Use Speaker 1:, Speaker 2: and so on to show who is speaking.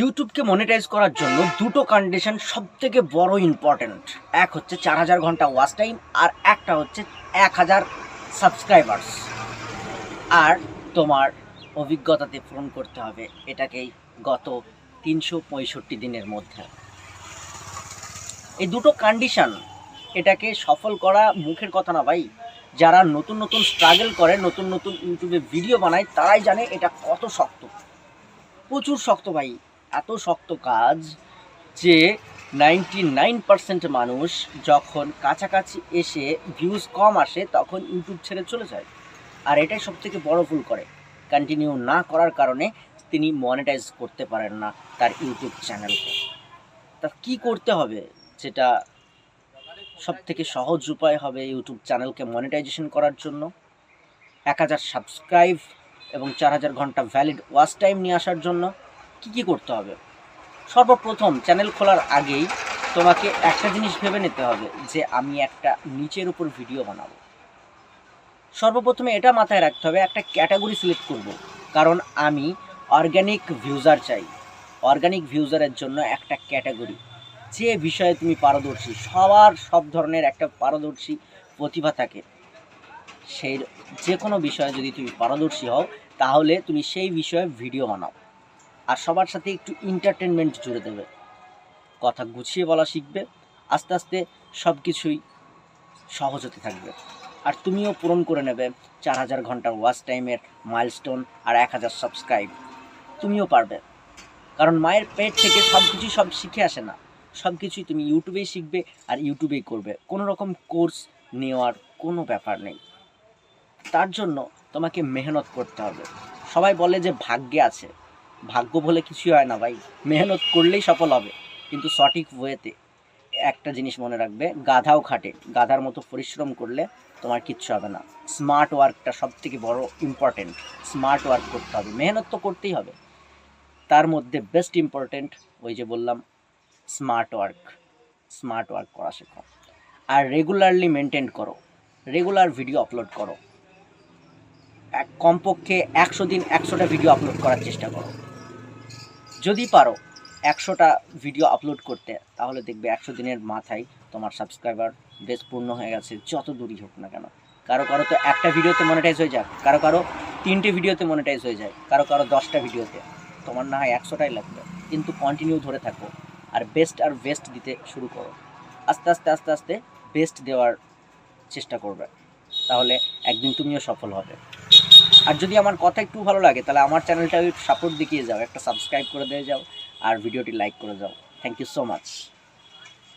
Speaker 1: ইউটিউবকে monetize করার জন্য দুটো কন্ডিশন সব থেকে বড় ইম্পর্ট্যান্ট এক হচ্ছে চার হাজার ঘণ্টা ওয়াচ টাইম আর একটা হচ্ছে এক হাজার সাবস্ক্রাইবার্স আর তোমার অভিজ্ঞতাতে পূরণ করতে হবে এটাকেই গত তিনশো পঁয়ষট্টি দিনের মধ্যে। এই দুটো কন্ডিশন এটাকে সফল করা মুখের কথা না ভাই। যারা নতুন নতুন স্ট্রাগল করে, নতুন নতুন ইউটিউবে ভিডিও বানায়, তারাই জানে এটা কত শক্ত। প্রচুর শক্ত ভাই। এত শক্ত কাজ যে নাইনটি নাইন পার্সেন্ট মানুষ যখন কাছাকাছি এসে ভিউজ কম আসে, তখন ইউটিউব ছেড়ে চলে যায়। আর এটাই সব থেকে বড় ভুল করে। কন্টিনিউ না করার কারণে তিনি মনিটাইজ করতে পারেন না তার ইউটিউব চ্যানেলকে তা কী করতে হবে? যেটা সব থেকে সহজ উপায় হবে ইউটিউব চ্যানেলকে মনিটাইজেশন করার জন্য। এক হাজার সাবস্ক্রাইব এবং চার হাজার ঘণ্টা ভ্যালিড ওয়াচ টাইম নিয়ে আসার জন্য। কি কি করতে হবে? সর্বপ্রথম চ্যানেল খোলার আগেই তোমাকে একটা জিনিস ভেবে নিতে হবে যে আমি একটা নিচের উপর ভিডিও বানাবো। সর্বপ্রথমে এটা মাথায় রাখতে হবে, একটা ক্যাটাগরি সিলেক্ট করব। কারণ আমি অর্গানিক ভিউজার চাই। অর্গানিক ভিউজারের জন্য একটা ক্যাটাগরি যে বিষয়ে তুমি পারদর্শী, সবার সব ধরনের একটা পারদর্শী প্রতিভা থাকে। সেই যে কোনো বিষয়ে যদি তুমি পারদর্শী হও, তাহলে তুমি সেই বিষয়ে ভিডিও বানাও। আর সবার সাথে একটু এন্টারটেনমেন্ট জুড়ে দেবে। কথা গুছিয়ে বলা শিখবে, আস্তে আস্তে সব কিছুই সহজ হতে থাকবে। আর তুমিও পূরণ করে নেবে চার হাজার ঘণ্টার ওয়াচ টাইমের মাইলস্টোন আর এক হাজার সাবস্ক্রাইব তুমিও পারবে। কারণ মায়ের পেট থেকে সব কিছুই সব শিখে আসে না। সব কিছুই তুমি ইউটিউবেই শিখবে আর ইউটিউবেই করবে। কোনো রকম কোর্স নেওয়ার কোনো ব্যাপার নেই। তার জন্য তোমাকে মেহনত করতে হবে। সবাই বলে যে ভাগ্যে আছে। ভাগ্য বলে কিছুই হয় না ভাই। মেহনত করলেই সফল হবে, কিন্তু সঠিক ওয়েতে একটা জিনিস মনে রাখবে, গাধাও খাটে। গাধার মতো পরিশ্রম করলে তোমার কিচ্ছু হবে না। স্মার্ট ওয়ার্কটা সব থেকে বড় ইম্পর্টেন্ট স্মার্ট ওয়ার্ক করতে হবে। মেহনত তো করতেই হবে। তার মধ্যে বেস্ট ইম্পর্টেন্ট ওই যে বললাম স্মার্ট ওয়ার্ক স্মার্ট ওয়ার্ক করা শেখো। আর রেগুলারলি মেনটেন করো। রেগুলার ভিডিও আপলোড করো। এক কমপক্ষে একশো দিন একশোটা ভিডিও আপলোড করার চেষ্টা করো। যদি পারো একশোটা ভিডিও আপলোড করতে, তাহলে দেখবে একশো দিনের মাথায় তোমার সাবস্ক্রাইবার বেশ পূর্ণ হয়ে গেছে, যত দূরই হোক না কেন। কারও কারও তো একটা ভিডিওতে মনিটাইজ হয়ে যায়, কারও কারও তিনটে ভিডিওতে মনিটাইজ হয়ে যায়, কারও কারও দশটা ভিডিওতে তোমার না হয় একশোটাই লাগবে, কিন্তু কন্টিনিউ ধরে থাকো আর বেস্ট আর বেস্ট দিতে শুরু করো। আস্তে আস্তে আস্তে আস্তে বেস্ট দেওয়ার চেষ্টা করবে, তাহলে একদিন তুমিও সফল হবে। আর যদি আমার কথা একটু ভালো লাগে, তাহলে আমার চ্যানেলটা সাপোর্ট দেখিয়ে যাও, একটা সাবস্ক্রাইব করে দিয়ে যাও, আর ভিডিওটি লাইক করে যাও। Thank you so much